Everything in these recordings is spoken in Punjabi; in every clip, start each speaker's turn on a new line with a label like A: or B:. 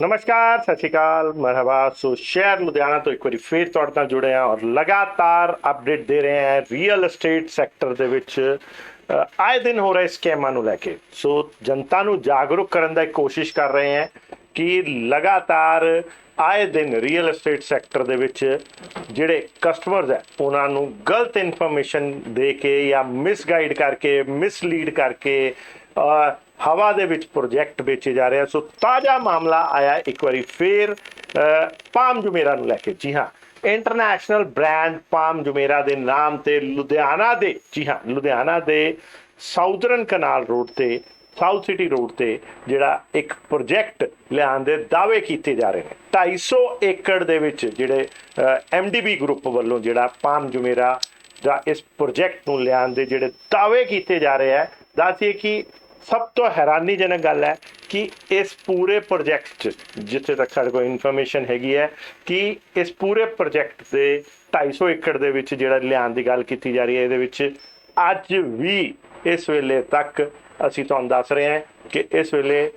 A: ਨਮਸਕਾਰ, ਸਤਿ ਸ਼੍ਰੀ ਅਕਾਲ, ਮਰਹਬਾ, ਸੋ ਸ਼ਹਿਰ ਲੁਧਿਆਣਾ ਤੋਂ ਇੱਕ ਵਾਰੀ ਫੇਰ ਤੁਹਾਡੇ ਨਾਲ ਜੁੜੇ ਹਾਂ ਔਰ ਲਗਾਤਾਰ ਅਪਡੇਟ ਦੇ ਰਹੇ ਹਾਂ ਰੀਅਲ ਏਸਟੇਟ ਸੈਕਟਰ ਦੇ ਵਿੱਚ ਆਏ ਦਿਨ ਹੋ ਰਹੇ ਸਕੈਮਾਂ ਨੂੰ ਲੈ ਕੇ। ਸੋ ਜਨਤਾ ਨੂੰ ਜਾਗਰੂਕ ਕਰਨ ਦਾ ਕੋਸ਼ਿਸ਼ ਕਰ ਰਹੇ ਹਾਂ ਕਿ ਲਗਾਤਾਰ ਆਏ ਦਿਨ ਰੀਅਲ ਏਸਟੇਟ ਸੈਕਟਰ ਦੇ ਵਿੱਚ ਜਿਹੜੇ ਕਸਟਮਰਸ ਹੈ, ਉਹਨਾਂ ਨੂੰ ਗਲਤ ਇਨਫੋਰਮੇਸ਼ਨ ਦੇ ਕੇ ਜਾਂ ਮਿਸਗਾਈਡ ਕਰਕੇ ਮਿਸਲੀਡ ਕਰਕੇ ਹਵਾ ਦੇ ਵਿੱਚ ਪ੍ਰੋਜੈਕਟ ਵੇਚੇ ਜਾ ਰਹੇ ਆ। ਸੋ ਤਾਜ਼ਾ ਮਾਮਲਾ ਆਇਆ ਇੱਕ ਵਾਰੀ ਫੇਰ ਪਾਮ ਜੁਮੇਰਾ ਨੂੰ ਲੈ ਕੇ। ਜੀ ਹਾਂ ਇੰਟਰਨੈਸ਼ਨਲ ਬ੍ਰਾਂਡ ਪਾਮ ਜੁਮੇਰਾ ਦੇ ਨਾਮ ਤੇ ਲੁਧਿਆਣਾ ਦੇ, ਜੀ ਹਾਂ, ਲੁਧਿਆਣਾ ਦੇ ਸਾਊਦਰਨ ਕਨਾਲ ਰੋਡ ਤੇ ਸਾਊਥ ਸਿਟੀ ਰੋਡ ਤੇ ਜਿਹੜਾ ਇੱਕ ਪ੍ਰੋਜੈਕਟ ਲਿਆਉਣ ਦੇ ਦਾਅਵੇ ਕੀਤੇ ਜਾ ਰਹੇ ਨੇ। 250 ਏਕੜ ਦੇ ਵਿੱਚ ਜਿਹੜੇ ਐਮਡੀਬੀ ਗਰੁੱਪ ਵੱਲੋਂ ਜਿਹੜਾ ਪਾਮ ਜੁਮੇਰਾ ਦਾ ਇਸ ਪ੍ਰੋਜੈਕਟ ਨੂੰ ਲਿਆਉਣ ਦੇ ਜਿਹੜੇ ਦਾਅਵੇ ਕੀਤੇ ਜਾ ਰਹੇ ਹੈ ਦੱਸੀਏ ਕਿ ਸਭ ਤੋਂ ਹੈਰਾਨੀਜਨਕ ਗੱਲ ਹੈ ਕਿ ਇਸ ਪੂਰੇ ਪ੍ਰੋਜੈਕਟ 'ਚ, ਜਿੱਥੇ ਤੱਕ ਸਾਡੇ ਕੋਲ ਇਨਫੋਰਮੇਸ਼ਨ ਹੈਗੀ ਹੈ, ਕਿ ਇਸ ਪੂਰੇ ਪ੍ਰੋਜੈਕਟ ਦੇ 250 ਏਕੜ ਦੇ ਵਿੱਚ ਜਿਹੜਾ ਲਿਆਉਣ ਦੀ ਗੱਲ ਕੀਤੀ ਜਾ ਰਹੀ ਹੈ, ਇਹਦੇ ਵਿੱਚ ਅੱਜ ਵੀ ਇਸ ਵੇਲੇ ਤੱਕ ਅਸੀਂ ਤੁਹਾਨੂੰ ਦੱਸ ਰਹੇ ਹਾਂ ਕਿ ਇਸ ਵੇਲੇ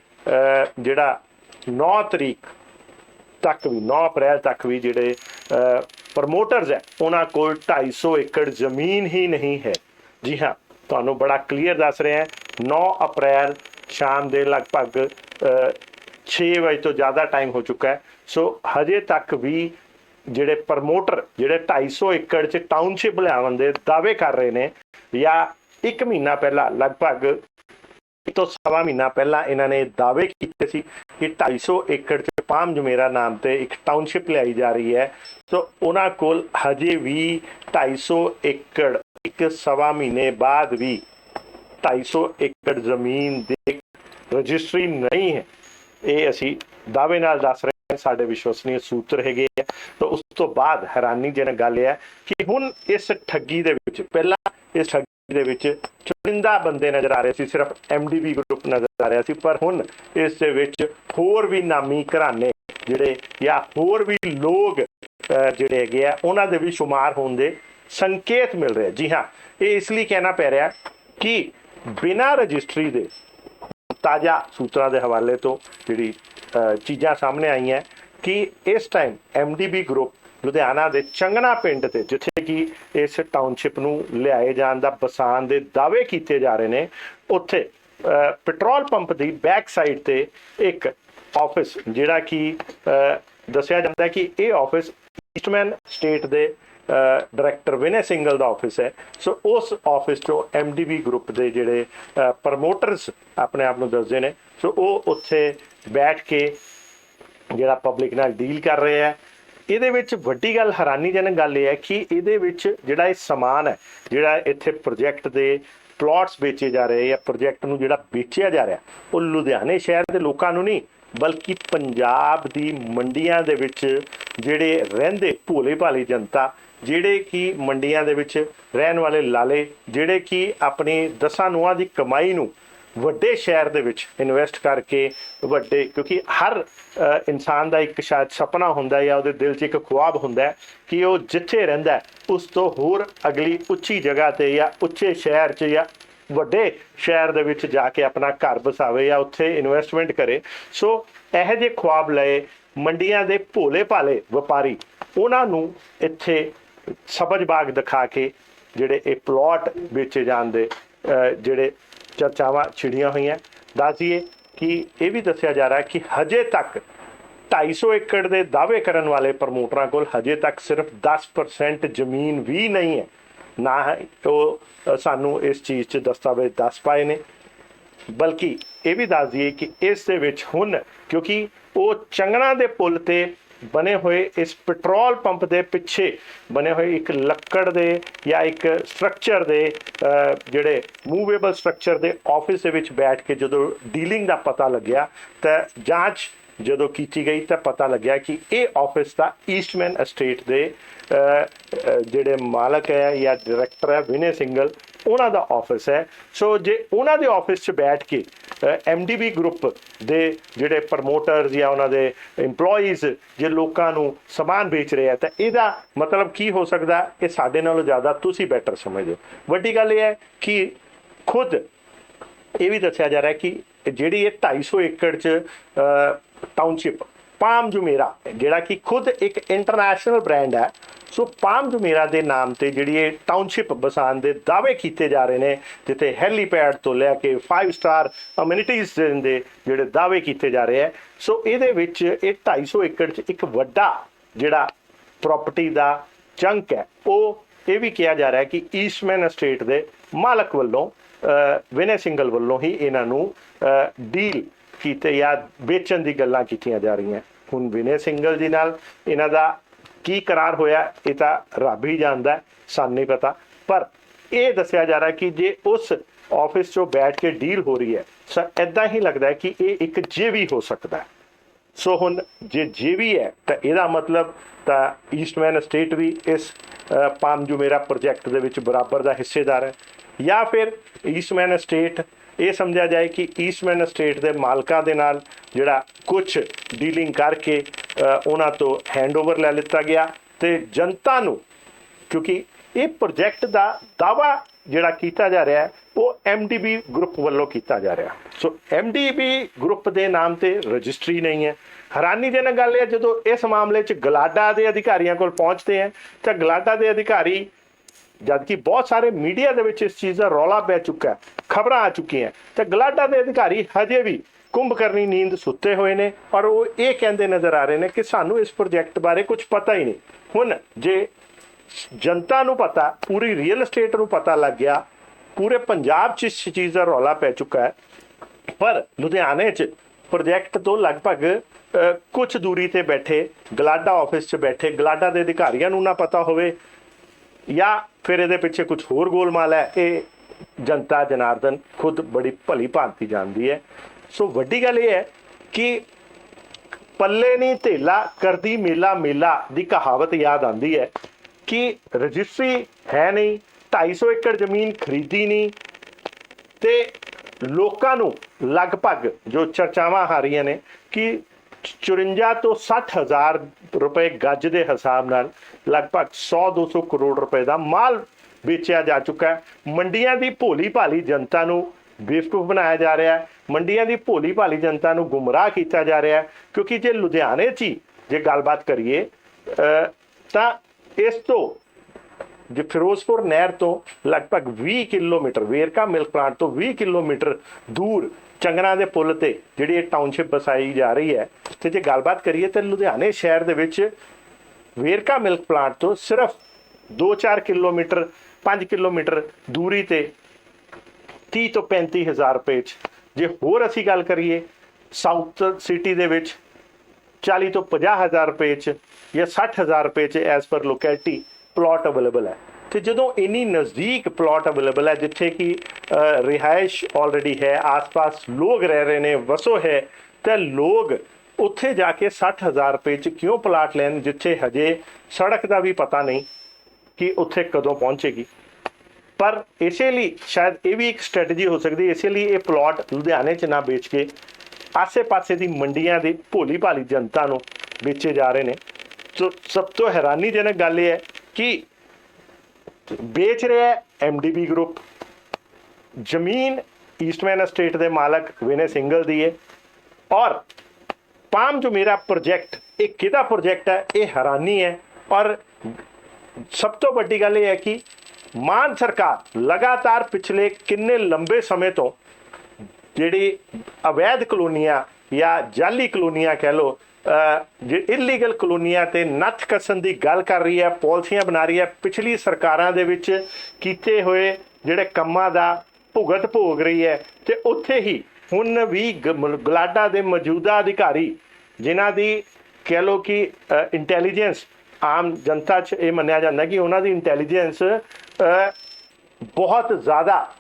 A: ਜਿਹੜਾ 9 ਤਰੀਕ ਤੱਕ ਵੀ 9 ਅਪ੍ਰੈਲ ਤੱਕ ਵੀ ਜਿਹੜੇ ਪ੍ਰਮੋਟਰਸ ਹੈ, ਉਹਨਾਂ ਕੋਲ 250 ਏਕੜ ਜ਼ਮੀਨ ਹੀ ਨਹੀਂ ਹੈ। ਜੀ ਹਾਂ, ਤੁਹਾਨੂੰ ਬੜਾ ਕਲੀਅਰ ਦੱਸ ਰਹੇ ਹਾਂ 9 ਅਪ੍ਰੈਲ ਸ਼ਾਮ ਦੇ ਲਗਭਗ ਅ, 6 ਵਜੇ ਤੋਂ ਜ਼ਿਆਦਾ ਟਾਈਮ ਹੋ ਚੁੱਕਾ ਹੈ। ਸੋ ਹਜੇ ਤੱਕ ਵੀ ਜਿਹੜੇ ਪ੍ਰਮੋਟਰ ਜਿਹੜੇ 250 ਏਕੜ ਚ ਟਾਊਨਸ਼ਿਪ ਲਿਆਉਣ ਦੇ ਦਾਅਵੇ ਕਰ ਰਹੇ ਨੇ ਜਾਂ 1 ਮਹੀਨਾ ਪਹਿਲਾਂ ਲਗਭਗ ਇੱਕ ਤੋਂ ਸਵਾ ਮਹੀਨਾ ਪਹਿਲਾਂ ਇਹਨਾਂ ਨੇ ਦਾਅਵੇ ਕੀਤੇ ਸੀ ਕਿ 250 ਏਕੜ ਚ ਪਾਮ ਜੁਮੇਰਾ ਨਾਮ ਤੇ ਇੱਕ ਟਾਊਨਸ਼ਿਪ ਲਿਆਈ ਜਾ ਰਹੀ ਹੈ। ਸੋ ਉਹਨਾਂ ਕੋਲ ਹਜੇ ਵੀ 250 ਏਕੜ ਇੱਕ ਸਵਾ ਮਹੀਨੇ ਬਾਅਦ ਵੀ 250 ਏਕੜ ਜ਼ਮੀਨ ਦੇ ਰਜਿਸਟਰੀ ਨਹੀਂ ਹੈ। ਇਹ ਅਸੀਂ ਦਾਅਵੇ ਨਾਲ ਦੱਸ ਰਹੇ ਹਾਂ। ਸਾਡੇ ਵਿਸ਼ਵਸਨੀय ਸੂਤਰ ਹੈਗੇ ਆ। ਤਾਂ ਉਸ ਤੋਂ ਬਾਅਦ ਹੈਰਾਨੀਜਨਕ ਗੱਲ ਇਹ ਹੈ ਕਿ ਹੁਣ ਇਸ ਠੱਗੀ ਦੇ ਵਿੱਚ ਪਹਿਲਾਂ ਇਸ ਠੱਗੀ ਦੇ ਵਿੱਚ ਚੁਣਿੰਦਾ ਬੰਦੇ ਨਜ਼ਰ ਆ ਰਹੇ ਸੀ। ਸਿਰਫ ਐਮਡੀਬੀ ਗਰੁੱਪ ਨਜ਼ਰ ਆ ਰਿਹਾ ਸੀ। ਪਰ ਹੁਣ ਇਸ ਦੇ ਵਿੱਚ ਹੋਰ ਵੀ ਨਾਮੀ ਘਰਾਣੇ ਜਿਹੜੇ ਜਾਂ ਹੋਰ ਵੀ ਲੋਕ ਅਹ, ਜਿਹੜੇ ਹੈਗੇ ਆ ਉਹਨਾਂ ਦੇ ਵੀ ਸ਼ੁਮਾਰ ਹੋਣ ਦੇ ਸੰਕੇਤ ਮਿਲ ਰਹੇ ਜੀ ਹਾਂ ਇਹ ਇਸ ਲਈ ਕਹਿਣਾ ਪੈ ਰਿਹਾ ਕਿ ਬਿਨਾਂ ਰਜਿਸਟਰੀ ਦੇ ਤਾਜ਼ਾ ਸੂਤਰਾਂ ਦੇ ਹਵਾਲੇ ਤੋਂ ਜਿਹੜੀ ਚੀਜ਼ਾਂ ਸਾਹਮਣੇ ਆਈਆਂ ਕਿ ਇਸ ਟਾਈਮ ਐਮਡੀਬੀ ਗਰੁੱਪ ਲੁਧਿਆਣਾ ਦੇ ਚੰਗਣਾ ਪਿੰਡ ਤੇ, ਜਿੱਥੇ ਕਿ ਇਸ ਟਾਊਨਸ਼ਿਪ ਨੂੰ ਲਿਆਏ ਜਾਣ ਦਾ ਬਸਾਨ ਦੇ ਦਾਅਵੇ ਕੀਤੇ ਜਾ ਰਹੇ ਨੇ, ਉੱਥੇ ਪੈਟਰੋਲ ਪੰਪ ਦੀ ਬੈਕ ਸਾਈਡ ਤੇ ਇੱਕ ਆਫਿਸ ਜਿਹੜਾ ਕਿ ਦੱਸਿਆ ਜਾਂਦਾ ਕਿ ਇਹ ਆਫਿਸ ਈਸਟਮੈਨ ਸਟੇਟ ਦੇ ਡਾਇਰੈਕਟਰ ਵਿਨੇ ਸਿੰਗਲ ਦਾ ਆਫਿਸ ਹੈ। ਸੋ ਉਸ ਆਫਿਸ ਤੋਂ ਐਮਡੀਬੀ ਗਰੁੱਪ ਦੇ ਜਿਹੜੇ ਪ੍ਰਮੋਟਰਸ ਆਪਣੇ ਆਪ ਨੂੰ ਦੱਸਦੇ ਨੇ। ਸੋ ਉਹ ਉੱਥੇ ਬੈਠ ਕੇ ਜਿਹੜਾ ਪਬਲਿਕ ਨਾਲ ਡੀਲ ਕਰ ਰਹੇ ਹੈ। ਇਹਦੇ ਵਿੱਚ ਵੱਡੀ ਗੱਲ ਹੈਰਾਨੀਜਨਕ ਗੱਲ ਇਹ ਹੈ ਕਿ ਇਹਦੇ ਵਿੱਚ ਜਿਹੜਾ ਇਹ ਸਮਾਨ ਹੈ, ਜਿਹੜਾ ਇੱਥੇ ਪ੍ਰੋਜੈਕਟ ਦੇ ਪਲਾਟਸ ਵੇਚੇ ਜਾ ਰਹੇ ਜਾਂ ਪ੍ਰੋਜੈਕਟ ਨੂੰ ਜਿਹੜਾ ਵੇਚਿਆ ਜਾ ਰਿਹਾ, ਉਹ ਲੁਧਿਆਣੇ ਸ਼ਹਿਰ ਦੇ ਲੋਕਾਂ ਨੂੰ ਨਹੀਂ, ਬਲਕਿ ਪੰਜਾਬ ਦੀ ਮੰਡੀਆਂ ਦੇ ਵਿੱਚ ਜਿਹੜੇ ਰਹਿੰਦੇ ਭੋਲੇ ਭਾਲੀ ਜਨਤਾ, ਜਿਹੜੇ ਕਿ ਮੰਡੀਆਂ ਦੇ ਵਿੱਚ ਰਹਿਣ ਵਾਲੇ ਲਾਲੇ, ਜਿਹੜੇ ਕਿ ਆਪਣੀ ਦਸਾਂ ਨੂੰਹਾਂ ਦੀ ਕਮਾਈ ਨੂੰ ਵੱਡੇ ਸ਼ਹਿਰ ਦੇ ਵਿੱਚ ਇਨਵੈਸਟ ਕਰਕੇ ਵੱਡੇ, ਕਿਉਂਕਿ ਹਰ ਇਨਸਾਨ ਦਾ ਇੱਕ ਸ਼ਾਇਦ ਸੁਪਨਾ ਹੁੰਦਾ ਹੈ ਜਾਂ ਉਹਦੇ ਦਿਲ 'ਚ ਇੱਕ ਖੁਆਬ ਹੁੰਦਾ ਹੈ ਕਿ ਉਹ ਜਿੱਥੇ ਰਹਿੰਦਾ, ਉਸ ਤੋਂ ਹੋਰ ਅਗਲੀ ਉੱਚੀ ਜਗ੍ਹਾ ਤੇ ਜਾਂ ਉੱਚੇ ਸ਼ਹਿਰ 'ਚ ਜਾਂ ਵੱਡੇ ਸ਼ਹਿਰ ਦੇ ਵਿੱਚ ਜਾ ਕੇ ਆਪਣਾ ਘਰ ਬਸਾਵੇ ਜਾਂ ਉੱਥੇ ਇਨਵੈਸਟਮੈਂਟ ਕਰੇ। ਸੋ ਇਹੋ ਜਿਹੇ ਖੁਆਬ ਲਏ ਮੰਡੀਆਂ ਦੇ ਭੋਲੇ ਭਾਲੇ ਵਪਾਰੀ, ਉਹਨਾਂ ਨੂੰ ਇੱਥੇ ਸਬਜ ਬਾਗ ਦਿਖਾ ਕੇ ਜਿਹੜੇ ਇਹ ਪਲਾਟ ਵੇਚੇ ਜਾਣ ਦੇ ਜਿਹੜੇ ਚਰਚਾਵਾਂ ਛਿੜੀਆਂ ਹੋਈਆਂ। ਦੱਸ ਦਈਏ ਕਿ ਇਹ ਵੀ ਦੱਸਿਆ ਜਾ ਰਿਹਾ ਕਿ ਹਜੇ ਤੱਕ 250 ਏਕੜ ਦੇ ਦਾਅਵੇ ਕਰਨ ਵਾਲੇ ਪ੍ਰਮੋਟਰਾਂ ਕੋਲ ਹਜੇ ਤੱਕ ਸਿਰਫ 10% ਜ਼ਮੀਨ ਵੀ ਨਹੀਂ ਹੈ। ਨਾ ਉਹ ਸਾਨੂੰ ਇਸ ਚੀਜ਼ 'ਚ ਦਸਤਾਵੇਜ਼ ਦੱਸ ਪਾਏ ਨੇ। ਬਲਕਿ ਇਹ ਵੀ ਦੱਸ ਦਈਏ ਕਿ ਇਸ ਦੇ ਵਿੱਚ ਹੁਣ, ਕਿਉਂਕਿ ਉਹ ਚੰਗਣਾ ਦੇ ਪੁਲ ਤੇ ਬਣੇ ਹੋਏ ਇਸ ਪੈਟਰੋਲ ਪੰਪ ਦੇ ਪਿੱਛੇ ਬਣੇ ਹੋਏ ਇੱਕ ਲੱਕੜ ਦੇ ਜਾਂ ਇੱਕ ਸਟਰਕਚਰ ਦੇ ਜਿਹੜੇ ਮੂਵੇਬਲ ਸਟਰਕਚਰ ਦੇ ਆਫਿਸ ਦੇ ਵਿੱਚ ਬੈਠ ਕੇ ਜਦੋਂ ਡੀਲਿੰਗ ਦਾ ਪਤਾ ਲੱਗਿਆ ਤਾਂ ਜਾਂਚ ਜਦੋਂ ਕੀਤੀ ਗਈ ਤਾਂ ਪਤਾ ਲੱਗਿਆ ਕਿ ਇਹ ਆਫਿਸ ਦਾ ਈਸਟਮੈਨ ਐਸਟੇਟ ਦੇ ਜਿਹੜੇ ਮਾਲਕ ਹੈ ਜਾਂ ਡਾਇਰੈਕਟਰ ਹੈ ਵਿਨੇ ਸਿੰਗਲ, ਉਹਨਾਂ ਦਾ ਆਫਿਸ ਹੈ। ਸੋ ਜੇ ਉਹਨਾਂ ਦੇ ਆਫਿਸ 'ਚ ਬੈਠ ਕੇ ਐਮਡੀਬੀ ਗਰੁੱਪ ਦੇ ਜਿਹੜੇ ਪ੍ਰਮੋਟਰਸ ਜਾਂ ਉਹਨਾਂ ਦੇ EMPLOYEES, ਜੇ ਲੋਕਾਂ ਨੂੰ ਸਮਾਨ ਵੇਚ ਰਹੇ ਆ, ਤਾਂ ਇਹਦਾ ਮਤਲਬ ਕੀ ਹੋ ਸਕਦਾ? ਕਿ ਸਾਡੇ ਨਾਲੋਂ ਜ਼ਿਆਦਾ ਤੁਸੀਂ ਬੈਟਰ ਸਮਝਦੇ ਵੱਡੀ ਗੱਲ ਇਹ ਹੈ ਕਿ ਖੁਦ ਇਹ ਵੀ ਦੱਸਿਆ ਜਾ ਰਿਹਾ ਕਿ ਜਿਹੜੀ ਇਹ 250 ਏਕੜ ਚ ਟਾਊਨਸ਼ਿਪ ਪਾਮ ਜੁਮੇਰਾ ਜਿਹੜਾ ਕਿ ਖੁਦ ਇੱਕ ਇੰਟਰਨੈਸ਼ਨਲ ਬ੍ਰਾਂਡ ਹੈ ਸੋ ਪਾਮ ਜੁਮੇਰਾ ਦੇ ਨਾਮ ਤੇ ਜਿਹੜੀ ਇਹ ਟਾਊਨਸ਼ਿਪ ਬਸਾਨ ਦੇ ਦਾਅਵੇ ਕੀਤੇ ਜਾ ਰਹੇ ਨੇ ਜਿੱਥੇ ਹੈਲੀਪੈਡ ਤੋਂ ਲੈ ਕੇ 5 ਸਟਾਰ ਅਮਿਨਿਟੀਜ਼ ਦੇ ਜਿਹੜੇ ਦਾਅਵੇ ਕੀਤੇ ਜਾ ਰਹੇ ਹੈ ਸੋ ਇਹਦੇ ਵਿੱਚ ਇਹ 250 ਏਕੜ 'ਚ ਇੱਕ ਵੱਡਾ ਜਿਹੜਾ ਪ੍ਰਾਪਰਟੀ ਦਾ ਚੰਕ ਹੈ ਉਹ ਇਹ ਵੀ ਕਿਹਾ ਜਾ ਰਿਹਾ ਹੈ ਕਿ ਈਸਟਮੈਨ ਅਸਟੇਟ ਦੇ ਮਾਲਕ ਵੱਲੋਂ ਅਹ, ਵਿਨੇ ਸਿੰਗਲ ਵੱਲੋਂ ਹੀ ਇਹਨਾਂ ਨੂੰ ਡੀਲ ਕੀਤੇ ਜਾਂ ਵੇਚਣ ਦੀ ਗੱਲਾਂ ਕੀਤੀਆਂ ਜਾ ਰਹੀਆਂ। ਹੁਣ ਵਿਨੇ ਸਿੰਗਲ ਜੀ ਨਾਲ ਇਹਨਾਂ ਦਾ ਕੀ ਕਰਾਰ ਹੋਇਆ ਇਹ ਤਾਂ ਰੱਬ ਹੀ ਜਾਣਦਾ ਸਾਨੂੰ ਨਹੀਂ ਪਤਾ। ਪਰ ਇਹ ਦੱਸਿਆ ਜਾ ਰਿਹਾ ਕਿ ਜੇ ਉਸ ਆਫਿਸ 'ਚੋਂ ਬੈਠ ਕੇ ਡੀਲ ਹੋ ਰਹੀ ਹੈ ਸੋ ਐਦਾਂ ਹੀ ਲੱਗਦਾ ਹੈ ਕਿ ਇਹ ਇੱਕ ਜੇ ਵੀ ਹੋ ਸਕਦਾ ਹੈ। ਸੋ ਹੁਣ ਜੇ ਜੇ ਵੀ ਹੈ ਤਾਂ ਇਹਦਾ ਮਤਲਬ ਤਾਂ ਈਸਟਮੈਨ ਸਟੇਟ ਵੀ ਇਸ ਅ, ਪਾਮ ਜੁਮੇਰਾ ਪ੍ਰੋਜੈਕਟ ਦੇ ਵਿੱਚ ਬਰਾਬਰ ਦਾ ਹਿੱਸੇਦਾਰ ਹੈ। ਜਾਂ ਫਿਰ ਈਸਟਮੈਨ ਸਟੇਟ ਇਹ ਸਮਝਿਆ ਜਾਏ ਕਿ ਈਸਟਮੈਨ ਸਟੇਟ ਦੇ ਮਾਲਕਾਂ ਦੇ ਨਾਲ ਜਿਹੜਾ ਕੁਝ ਡੀਲਿੰਗ ਕਰਕੇ ਉਹਨਾਂ ਤੋਂ ਹੈਂਡਓਵਰ ਲੈ ਲਿੱਤਾ ਗਿਆ ਤੇ ਜਨਤਾ ਨੂੰ, ਕਿਉਂਕਿ ਇਹ ਪ੍ਰੋਜੈਕਟ ਦਾ ਦਾਵਾ ਜਿਹੜਾ ਕੀਤਾ ਜਾ ਰਿਹਾ ਹੈ, ਉਹ MDB ਗਰੁੱਪ ਵੱਲੋਂ ਕੀਤਾ ਜਾ ਰਿਹਾ। ਸੋ MDB ਗਰੁੱਪ ਦੇ ਨਾਮ ਤੇ ਰਜਿਸਟਰੀ ਨਹੀਂ ਹੈ। ਹੈਰਾਨੀਜਨਕ ਗੱਲ ਇਹ ਹੈ, ਜਦੋਂ ਇਸ ਮਾਮਲੇ 'ਚ ਗਲਾਡਾ ਦੇ ਅਧਿਕਾਰੀਆਂ ਕੋਲ ਪਹੁੰਚਦੇ ਹੈ, ਤਾਂ ਗਲਾਡਾ ਦੇ ਅਧਿਕਾਰੀ, ਜਦਕਿ ਬਹੁਤ ਸਾਰੇ ਮੀਡੀਆ ਦੇ ਵਿੱਚ ਇਸ ਚੀਜ਼ ਦਾ ਰੌਲਾ ਪੈ ਚੁੱਕਾ ਹੈ, ਖਬਰਾਂ ਆ ਚੁੱਕੀਆਂ ਤਾਂ ਗਲਾਡਾ ਦੇ ਅਧਿਕਾਰੀ ਹਜੇ ਵੀ ਕੁੰਭਕਰਨੀ ਨੀਂਦ ਸੁੱਤੇ ਹੋਏ ਨੇ, ਔਰ ਉਹ ਇਹ ਕਹਿੰਦੇ ਨਜ਼ਰ ਆ ਰਹੇ ਨੇ ਕਿ ਸਾਨੂੰ ਇਸ ਪ੍ਰੋਜੈਕਟ ਬਾਰੇ ਕੁਝ ਪਤਾ ਹੀ ਨਹੀਂ। ਹੁਣ ਜੇ ਜਨਤਾ ਨੂੰ ਪਤਾ, ਪੂਰੀ ਰੀਅਲ ਏਸਟੇਟ ਨੂੰ ਪਤਾ ਲੱਗ ਗਿਆ, ਪੂਰੇ ਪੰਜਾਬ 'ਚ ਇਸ ਚੀਜ਼ ਦਾ ਰੌਲਾ ਪੈ ਚੁੱਕਾ ਹੈ। ਪਰ ਲੁਧਿਆਣੇ 'ਚ ਪ੍ਰੋਜੈਕਟ ਤੋਂ ਲਗਭਗ ਕੁਝ ਦੂਰੀ ਤੇ ਬੈਠੇ, ਗਲਾਡਾ ਆਫਿਸ 'ਚ ਬੈਠੇ, ਗਲਾਡਾ ਦੇ ਅਧਿਕਾਰੀਆਂ ਨੂੰ ਨਾ ਪਤਾ ਹੋਵੇ, ਜਾਂ ਫਿਰ ਇਹਦੇ ਪਿੱਛੇ ਕੁਝ ਹੋਰ ਗੋਲਮਾਲ ਹੈ, ਇਹ ਜਨਤਾ ਜਨਾਰਦਨ ਖੁਦ ਬੜੀ ਭਲੀ ਭਾਂਤੀ ਜਾਣਦੀ ਹੈ। ਸੋ ਵੱਡੀ ਗੱਲ ਇਹ ਹੈ ਕਿ ਪੱਲੇ ਨਹੀਂ ਢੇਲਾ ਕਰਦੀ ਮੇਲਾ ਮੇਲਾ ਦੀ ਕਹਾਵਤ ਯਾਦ ਆਉਂਦੀ ਹੈ ਕਿ ਰਜਿਸਟਰੀ ਹੈ ਨਹੀਂ 250 ਏਕੜ ਜ਼ਮੀਨ ਖਰੀਦੀ ਨਹੀਂ ਤੇ ਲੋਕਾਂ ਨੂੰ ਲਗਭਗ ਜੋ ਚਰਚਾਵਾਂ ਆ ਰਹੀਆਂ ਨੇ ਕਿ 54 ਤੋਂ 60 ਹਜ਼ਾਰ ਰੁਪਏ ਗੱਜ ਦੇ ਹਿਸਾਬ ਨਾਲ ਲਗਭਗ 100 200 ਕਰੋੜ ਰੁਪਏ ਦਾ ਮਾਲ ਵੇਚਿਆ ਜਾ ਚੁੱਕਾ ਹੈ। ਮੰਡੀਆਂ ਦੀ ਭੋਲੀ ਭਾਲੀ ਜਨਤਾ ਨੂੰ ਬੇਵਕੂਫ ਬਣਾਇਆ ਜਾ ਰਿਹਾ ਹੈ। ਮੰਡੀਆਂ ਦੀ ਭੋਲੀ ਭਾਲੀ ਜਨਤਾ ਨੂੰ ਗੁੰਮਰਾਹ ਕੀਤਾ ਜਾ ਰਿਹਾ ਹੈ, ਕਿਉਂਕਿ ਜੇ ਲੁਧਿਆਣੇ 'ਚ ਹੀ ਜੇ ਗੱਲਬਾਤ ਕਰੀਏ ਤਾਂ ਇਸ ਤੋਂ ਜੇ ਫਿਰੋਜ਼ਪੁਰ ਨਹਿਰ ਤੋਂ ਲਗਭਗ 20 ਕਿਲੋਮੀਟਰ, ਵੇਰਕਾ ਮਿਲਕ ਪਲਾਂਟ ਤੋਂ 20 ਕਿਲੋਮੀਟਰ ਦੂਰ ਚੰਗਰਾਂ ਦੇ ਪੁਲ ਤੇ ਜਿਹੜੀ ਇਹ ਟਾਊਨਸ਼ਿਪ ਵਸਾਈ ਜਾ ਰਹੀ ਹੈ, ਤੇ ਜੇ ਗੱਲਬਾਤ ਕਰੀਏ ਤਾਂ ਲੁਧਿਆਣੇ ਸ਼ਹਿਰ ਦੇ ਵਿੱਚ ਵੇਰਕਾ ਮਿਲਕ ਪਲਾਂਟ ਤੋਂ ਸਿਰਫ 2-4 ਕਿਲੋਮੀਟਰ 5 ਕਿਲੋਮੀਟਰ ਦੂਰੀ ਤੇ 30 ਤੋਂ 35 ਹਜ਼ਾਰ ਰੁਪਏ ਚ ਜੇ ਹੋਰ ਅਸੀਂ ਗੱਲ ਕਰੀਏ ਸਾਊਥ ਸਿਟੀ ਦੇ ਵਿੱਚ 40 ਤੋਂ 50 ਹਜ਼ਾਰ ਰੁਪਏ ਚ ਜਾਂ 60 ਹਜ਼ਾਰ ਰੁਪਏ ਚ as per locality plot available ਹੈ। ਤੇ ਜਦੋਂ ਇੰਨੀ ਨਜ਼ਦੀਕ ਪਲਾਟ ਅਵੇਲੇਬਲ ਹੈ, ਜਿੱਥੇ ਕਿ ਰਿਹਾਇਸ਼ ਆਲਰੇਡੀ ਹੈ, ਆਸ-ਪਾਸ ਲੋਕ ਰਹਿ ਰਹੇ ਨੇ, ਵਸੋ ਹੈ, ਤੇ ਲੋਕ ਉੱਥੇ ਜਾ ਕੇ 60 ਹਜ਼ਾਰ ਰੁਪਏ ਚ ਕਿਉਂ ਪਲਾਟ ਲੈਣ, ਜਿੱਥੇ ਹਜੇ ਸੜਕ ਦਾ ਵੀ ਪਤਾ ਨਹੀਂ ਕਿ ਉੱਥੇ ਕਦੋਂ ਪਹੁੰਚੇਗੀ। ਪਰ ਇਸੇ ਲਈ ਸ਼ਾਇਦ ਇਹ ਵੀ ਇੱਕ ਸਟ੍ਰੈਟਜੀ ਹੋ ਸਕਦੀ ਹੈ, ਇਸੇ ਲਈ ਇਹ ਪਲਾਟ ਲੁਧਿਆਣੇ 'ਚ ਨਾ ਵੇਚ ਕੇ ਆਸੇ-ਪਾਸੇ ਦੀ ਮੰਡੀਆਂ ਦੀ ਭੋਲੀ ਭਾਲੀ ਜਨਤਾ ਨੂੰ ਵੇਚੇ ਜਾ ਰਹੇ ਨੇ। ਸੋ ਸਭ ਤੋਂ ਹੈਰਾਨੀਜਨਕ ਗੱਲ ਇਹ ਹੈ ਕਿ ਵੇਚ ਰਿਹਾ ਹੈ ਐਮਡੀਬੀ ਗਰੁੱਪ। ਜ਼ਮੀਨ ਈਸਟਮੈਨ ਸਟੇਟ ਦੇ ਮਾਲਕ ਵਿਨੇ ਸਿੰਗਲ ਦੀ ਹੈ ਔਰ ਪਾਮ ਜੋ ਮੇਰਾ ਪ੍ਰੋਜੈਕਟ, ਇਹ ਕਿਹਦਾ ਪ੍ਰੋਜੈਕਟ ਹੈ, ਇਹ ਹੈਰਾਨੀ ਹੈ। ਔਰ ਸਭ ਤੋਂ ਵੱਡੀ ਗੱਲ ਇਹ ਹੈ ਕਿ ਮਾਨ ਸਰਕਾਰ ਲਗਾਤਾਰ ਪਿਛਲੇ ਕਿੰਨੇ ਲੰਬੇ ਸਮੇਂ ਤੋਂ ਜਿਹੜੀ ਅਵੈਧ ਕਲੋਨੀਆਂ ਜਾਂ ਜਾਲੀ ਕਲੋਨੀਆਂ ਕਹਿ ਲੋ ਜੇ ਇਲੀਗਲ ਕਲੋਨੀਆਂ ਤੇ ਨੱਥ ਕਸਣ ਦੀ ਗੱਲ ਕਰ ਰਹੀ ਹੈ, ਪਾਲਿਸੀਆਂ ਬਣਾ ਰਹੀ ਹੈ, ਪਿਛਲੀ ਸਰਕਾਰਾਂ ਦੇ ਵਿੱਚ ਕੀਤੇ ਹੋਏ ਜਿਹੜੇ ਕੰਮਾਂ ਦਾ ਭੁਗਤ ਭੋਗ ਰਹੀ ਹੈ ਤੇ ਉੱਥੇ ਹੀ ਹੁਣ ਵੀ ਗ- ਗਲਾਡਾ ਦੇ ਮੌਜੂਦਾ ਅਧਿਕਾਰੀ ਜਿਨ੍ਹਾਂ ਦੀ ਕਹਿ ਲੋ ਕਿ ਇੰਟੈਲੀਜੈਂਸ ਆਮ ਜਨਤਾ 'ਚ ਇਹ ਮੰਨਿਆ ਜਾਂਦਾ ਕਿ ਉਹਨਾਂ ਦੀ ਇੰਟੈਲੀਜੈਂਸ ਬਹੁਤ ਜ਼ਿਆਦਾ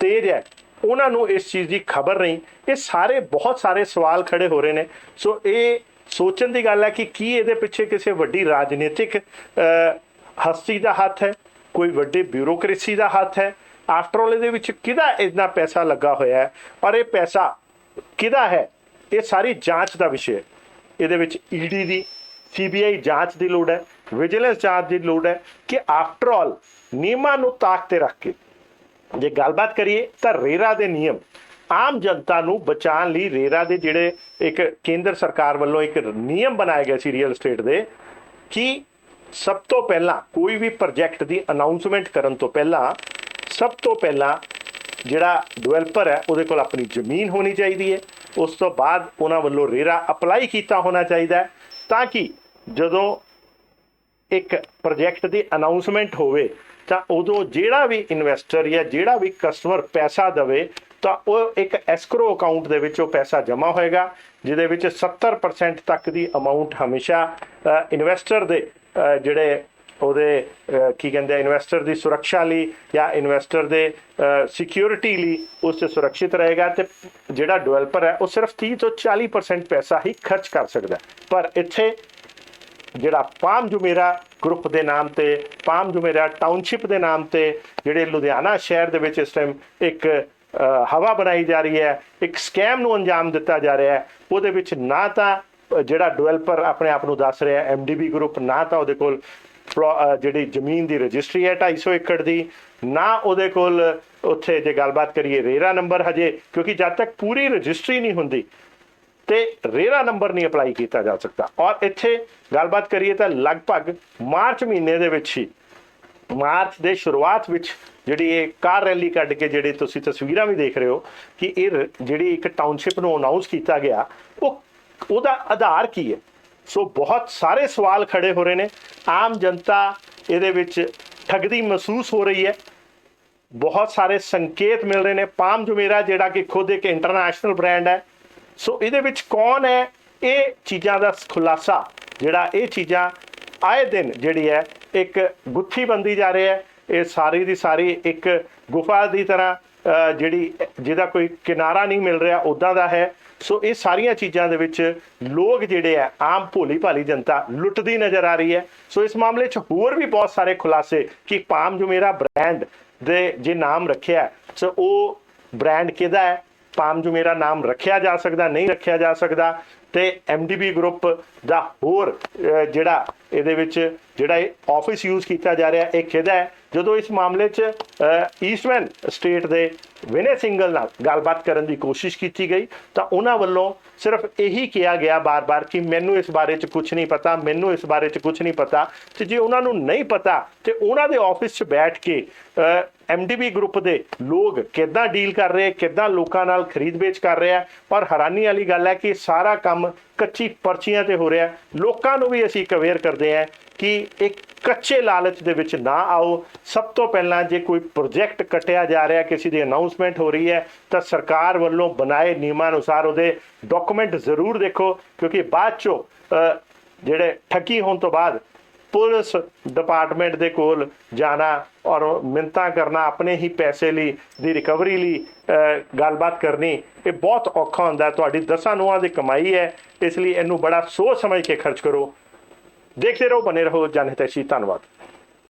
A: ਤੇਜ਼ ਹੈ। ਉਹਨਾਂ ਨੂੰ ਇਸ ਚੀਜ਼ ਦੀ ਖਬਰ ਨਹੀਂ। ਇਹ ਸਾਰੇ, ਬਹੁਤ ਸਾਰੇ ਸਵਾਲ ਖੜੇ ਹੋ ਰਹੇ ਨੇ। ਸੋ ਇਹ ਸੋਚਣ ਦੀ ਗੱਲ ਹੈ ਕਿ ਕੀ ਇਹਦੇ ਪਿੱਛੇ ਕਿਸੇ ਵੱਡੀ ਰਾਜਨੀਤਿਕ ਹਸਤੀ ਦਾ ਹੱਥ ਹੈ? ਕੋਈ ਵੱਡੇ ਬਿਊਰੋਕ੍ਰੇਸੀ ਦਾ ਹੱਥ ਹੈ? ਆਫਟਰ ਆਲ ਇਹਦੇ ਵਿੱਚ ਕਿਹਦਾ ਇੰਨਾ ਪੈਸਾ ਲੱਗਾ ਹੋਇਆ ਹੈ? ਔਰ ਇਹ ਪੈਸਾ ਕਿਹਦਾ ਹੈ? ਇਹ ਸਾਰੀ ਜਾਂਚ ਦਾ ਵਿਸ਼ੇ ਹੈ। ਇਹਦੇ ਵਿੱਚ ਈਡੀ ਦੀ ਸੀਬੀਆਈ ਜਾਂਚ ਦੀ ਲੋੜ ਹੈ। ਵਿਜੀਲੈਂਸ ਜਾਂਚ ਦੀ ਲੋੜ ਹੈ ਕਿ ਆਫਟਰ ਆਲ ਨਿਯਮਾਂ ਨੂੰ ਤਾਕ ਤੇ ਰੱਖ ਕੇ। ਜੇ ਗੱਲਬਾਤ ਕਰੀਏ ਤਾਂ ਰੇਰਾ ਦੇ ਨਿਯਮ ਆਮ ਜਨਤਾ ਨੂੰ ਬਚਾਉਣ ਲਈ ਰੇਰਾ ਦੇ ਜਿਹੜੇ ਇੱਕ ਕੇਂਦਰ ਸਰਕਾਰ ਵੱਲੋਂ ਇੱਕ ਨਿਯਮ ਬਣਾਏ ਗਏ ਸੀ ਰੀਅਲ ਏਸਟੇਟ ਦੇ ਕਿ ਸਭ ਤੋਂ ਪਹਿਲਾਂ ਕੋਈ ਵੀ ਪ੍ਰੋਜੈਕਟ ਦੀ ਅਨਾਉਂਸਮੈਂਟ ਕਰਨ ਤੋਂ ਪਹਿਲਾਂ ਸਭ ਤੋਂ ਪਹਿਲਾਂ ਜਿਹੜਾ ਡਿਵੈਲਪਰ ਹੈ ਉਹਦੇ ਕੋਲ ਆਪਣੀ ਜ਼ਮੀਨ ਹੋਣੀ ਚਾਹੀਦੀ ਹੈ। ਉਸ ਤੋਂ ਬਾਅਦ ਉਹਨਾਂ ਵੱਲੋਂ ਰੇਰਾ ਅਪਲਾਈ ਕੀਤਾ ਹੋਣਾ ਚਾਹੀਦਾ ਤਾਂ ਕਿ ਜਦੋਂ ਇੱਕ ਪ੍ਰੋਜੈਕਟ ਦੀ ਅਨਾਉਂਸਮੈਂਟ ਹੋਵੇ ਤਾਂ ਉਦੋਂ ਜਿਹੜਾ ਵੀ ਇਨਵੈਸਟਰ ਜਾਂ ਜਿਹੜਾ ਵੀ ਕਸਟਮਰ ਪੈਸਾ ਦੇਵੇ, ਤਾਂ ਉਹ ਇੱਕ ਐਸਕਰੋ ਅਕਾਊਂਟ ਦੇ ਵਿੱਚ ਉਹ ਪੈਸਾ ਜਮ੍ਹਾਂ ਹੋਏਗਾ, ਜਿਹਦੇ ਵਿੱਚ 70% ਤੱਕ ਦੀ ਅਮਾਉਂਟ ਹਮੇਸ਼ਾ ਇਨਵੈਸਟਰ ਦੇ ਜਿਹੜੇ ਉਹਦੇ ਕੀ ਕਹਿੰਦੇ ਆ ਇਨਵੈਸਟਰ ਦੀ ਸੁਰੱਖਿਆ ਲਈ ਜਾਂ ਇਨਵੈਸਟਰ ਦੇ ਸਿਕਿਉਰਿਟੀ ਲਈ ਉਸ 'ਚ ਸੁਰੱਖਿਅਤ ਰਹੇਗਾ ਤੇ ਜਿਹੜਾ ਡਿਵੈਲਪਰ ਹੈ, ਉਹ ਸਿਰਫ 30 ਤੋਂ 40% ਪੈਸਾ ਹੀ ਖਰਚ ਕਰ ਸਕਦਾ ਪਰ ਇੱਥੇ ਜਿਹੜਾ ਪਾਮ ਜੁਮੇਰਾ ਗਰੁੱਪ ਦੇ ਨਾਮ ਤੇ, ਪਾਮ ਜੁਮੇਰਾ ਟਾਊਨਸ਼ਿਪ ਦੇ ਨਾਮ ਤੇ, ਜਿਹੜੇ ਲੁਧਿਆਣਾ ਸ਼ਹਿਰ ਦੇ ਵਿੱਚ ਇਸ ਟਾਈਮ ਇੱਕ ਹਵਾ ਬਣਾਈ ਜਾ ਰਹੀ ਹੈ, ਇੱਕ ਸਕੈਮ ਨੂੰ ਅੰਜਾਮ ਦਿੱਤਾ ਜਾ ਰਿਹਾ ਹੈ। ਉਹਦੇ ਵਿੱਚ ਨਾ ਤਾਂ ਜਿਹੜਾ ਡਿਵੈਲਪਰ ਆਪਣੇ ਆਪ ਨੂੰ ਦੱਸ ਰਿਹਾ ਹੈ ਐਮਡੀਬੀ ਗਰੁੱਪ ਨਾ ਤਾਂ ਉਹਦੇ ਕੋਲ ਜਿਹੜੀ ਜ਼ਮੀਨ ਦੀ ਰਜਿਸਟਰੀ ਹੈ 250 ਏਕੜ ਦੀ, ਨਾ ਉਹਦੇ ਕੋਲ ਉੱਥੇ ਜੇ ਗੱਲਬਾਤ ਕਰੀਏ, ਰੇਰਾ ਨੰਬਰ ਹਜੇ, ਕਿਉਂਕਿ ਜਦ ਤੱਕ ਪੂਰੀ ਰਜਿਸਟਰੀ ਨਹੀਂ ਹੁੰਦੀ ਤੇ ਰੇਰਾ ਨੰਬਰ ਨਹੀਂ ਅਪਲਾਈ ਕੀਤਾ ਜਾ ਸਕਦਾ। ਔਰ ਇੱਥੇ ਗੱਲਬਾਤ ਕਰੀਏ ਤਾਂ ਲਗਭਗ ਮਾਰਚ ਮਹੀਨੇ ਦੇ ਵਿੱਚ ਹੀ, ਮਾਰਚ ਦੇ ਸ਼ੁਰੂਆਤ ਵਿੱਚ ਜਿਹੜੀ ਇਹ ਕਾਰ ਰੈਲੀ ਕੱਢ ਕੇ ਜਿਹੜੀ ਤੁਸੀਂ ਤਸਵੀਰਾਂ ਵੀ ਦੇਖ ਰਹੇ ਹੋ ਕਿ ਇਹ ਰ- ਜਿਹੜੀ ਇੱਕ ਟਾਊਨਸ਼ਿਪ ਨੂੰ ਅਨਾਉਂਸ ਕੀਤਾ ਗਿਆ, ਉਹ ਉਹਦਾ ਆਧਾਰ ਕੀ ਹੈ? ਸੋ ਬਹੁਤ ਸਾਰੇ ਸਵਾਲ ਖੜੇ ਹੋ ਰਹੇ ਨੇ। ਆਮ ਜਨਤਾ ਇਹਦੇ ਵਿੱਚ ਠੱਗਦੀ ਮਹਿਸੂਸ ਹੋ ਰਹੀ ਹੈ। ਬਹੁਤ ਸਾਰੇ ਸੰਕੇਤ ਮਿਲ ਰਹੇ ਨੇ। ਪਾਮ ਜੁਮੇਰਾ ਜਿਹੜਾ ਕਿ ਖੁਦ ਇੱਕ ਇੰਟਰਨੈਸ਼ਨਲ ਬ੍ਰਾਂਡ ਹੈ ਸੋ ਇਹਦੇ ਵਿੱਚ ਕੌਣ ਹੈ? ਇਹ ਚੀਜ਼ਾਂ ਦਾ ਖੁਲਾਸਾ, ਜਿਹੜਾ ਇਹ ਚੀਜ਼ਾਂ ਆਏ ਦਿਨ ਜਿਹੜੀ ਹੈ, ਇੱਕ ਗੁੱਥੀ ਬੰਦੀ ਜਾ ਰਹੀ ਹੈ। ਇਹ ਸਾਰੀ ਦੀ ਸਾਰੀ ਇੱਕ ਗੁਫਾ ਦੀ ਤਰ੍ਹਾਂ ਜਿਹੜੀ, ਜਿਹਦਾ ਕੋਈ ਕਿਨਾਰਾ ਨਹੀਂ ਮਿਲ ਰਿਹਾ ਉਦਾਂ ਦਾ ਹੈ। ਸੋ ਇਹ ਸਾਰੀਆਂ ਚੀਜ਼ਾਂ ਦੇ ਵਿੱਚ ਲੋਕ ਜਿਹੜੇ ਆ ਆਮ ਭੋਲੀ ਭਾਲੀ ਜਨਤਾ ਲੁੱਟਦੀ ਨਜ਼ਰ ਆ ਰਹੀ ਹੈ। ਸੋ ਇਸ ਮਾਮਲੇ 'ਚ ਹੋਰ ਵੀ ਬਹੁਤ ਸਾਰੇ ਖੁਲਾਸੇ ਕਿ ਪਾਮ ਜੋ ਮੇਰਾ ਬ੍ਰਾਂਡ ਦੇ, ਜੇ ਨਾਮ ਰੱਖਿਆ ਸੋ ਉਹ ਬ੍ਰਾਂਡ ਕਿਹਦਾ ਹੈ? ਪਾਮ ਜੋ ਮੇਰਾ ਨਾਮ ਰੱਖਿਆ ਜਾ ਸਕਦਾ, ਨਹੀਂ ਰੱਖਿਆ ਜਾ ਸਕਦਾ ਤੇ ਐਮਡੀਬੀ ਗਰੁੱਪ ਦਾ ਹੋਰ ਜਿਹੜਾ ਇਹਦੇ ਵਿੱਚ ਜਿਹੜਾ ਇਹ ਆਫਿਸ ਯੂਜ਼ ਕੀਤਾ ਜਾ ਰਿਹਾ, ਇਹ ਕਿਹਦਾ ਹੈ। ਜਦੋਂ ਇਸ ਮਾਮਲੇ 'ਚ ਈਸਟਮੈਨ ਸਟੇਟ ਦੇ ਵਿਨੇ ਸਿੰਗਲ ਨਾਲ ਗੱਲਬਾਤ ਕਰਨ ਦੀ ਕੋਸ਼ਿਸ਼ ਕੀਤੀ ਗਈ, ਤਾਂ ਉਹਨਾਂ ਵੱਲੋਂ ਸਿਰਫ ਇਹੀ ਕਿਹਾ ਗਿਆ ਬਾਰ-ਬਾਰ ਕਿ ਮੈਨੂੰ ਇਸ ਬਾਰੇ 'ਚ ਕੁਝ ਨਹੀਂ ਪਤਾ, ਮੈਨੂੰ ਇਸ ਬਾਰੇ 'ਚ ਕੁਝ ਨਹੀਂ ਪਤਾ ਤੇ ਜੇ ਉਹਨਾਂ ਨੂੰ ਨਹੀਂ ਪਤਾ ਤੇ ਉਹਨਾਂ ਦੇ ਆਫਿਸ 'ਚ ਬੈਠ ਕੇ ਐਮਡੀਬੀ ਗਰੁੱਪ ਦੇ ਲੋਕ ਕਿੱਦਾਂ ਡੀਲ ਕਰ ਰਹੇ, ਕਿੱਦਾਂ ਲੋਕਾਂ ਨਾਲ ਖਰੀਦ ਵੇਚ ਕਰ ਰਹੇ ਆ, ਪਰ ਹੈਰਾਨੀ ਵਾਲੀ ਗੱਲ ਹੈ ਕਿ ਸਾਰਾ ਕੰਮ ਕੱਚੀ ਪਰਚੀਆਂ ਤੇ ਹੋ ਰਿਹਾ ਲੋਕਾਂ ਨੂੰ ਵੀ ਅਸੀਂ ਅਵੇਅਰ ਕਰਦੇ ਹਾਂ ਕਿ ਇੱਕ ਕੱਚੇ ਲਾਲਚ ਦੇ ਵਿੱਚ ਨਾ ਆਓ। ਸਭ ਤੋਂ ਪਹਿਲਾਂ ਜੇ ਕੋਈ ਪ੍ਰੋਜੈਕਟ ਕੱਟਿਆ ਜਾ ਰਿਹਾ, ਕਿਸੇ ਦੀ ਅਨਾਉਂਸਮੈਂਟ ਹੋ ਰਹੀ ਹੈ, ਤਾਂ ਸਰਕਾਰ ਵੱਲੋਂ ਬਣਾਏ ਨਿਯਮਾਂ ਅਨੁਸਾਰ ਉਹਦੇ ਡਾਕੂਮੈਂਟ ਜ਼ਰੂਰ ਦੇਖੋ, ਕਿਉਂਕਿ ਬਾਅਦ ਚੋਂ ਜਿਹੜੇ ਠੱਗੀ ਹੋਣ ਤੋਂ ਬਾਅਦ ਪੁਲਿਸ ਡਿਪਾਰਟਮੈਂਟ ਦੇ ਕੋਲ ਜਾਣਾ ਔਰ ਮਿੰਤਾ ਕਰਨਾ, ਆਪਣੇ ਹੀ ਪੈਸੇ ਲਈ, ਦੀ ਰਿਕਵਰੀ ਲਈ ਗੱਲਬਾਤ ਕਰਨੀ, ਇਹ ਬਹੁਤ ਔਖਾ ਹੁੰਦਾ ਤੁਹਾਡੀ ਦਸਾਂ ਨੂੰਹਾਂ ਦੀ ਕਮਾਈ ਹੈ, ਇਸ ਲਈ ਇਹਨੂੰ ਬੜਾ ਸੋਚ ਸਮਝ ਕੇ ਖਰਚ ਕਰੋ। ਦੇਖਦੇ ਰਹੋ ਬਨੇ ਰਹੋ। ਜਨਹਿਤੈਸ਼ੀ ਧੰਨਵਾਦ।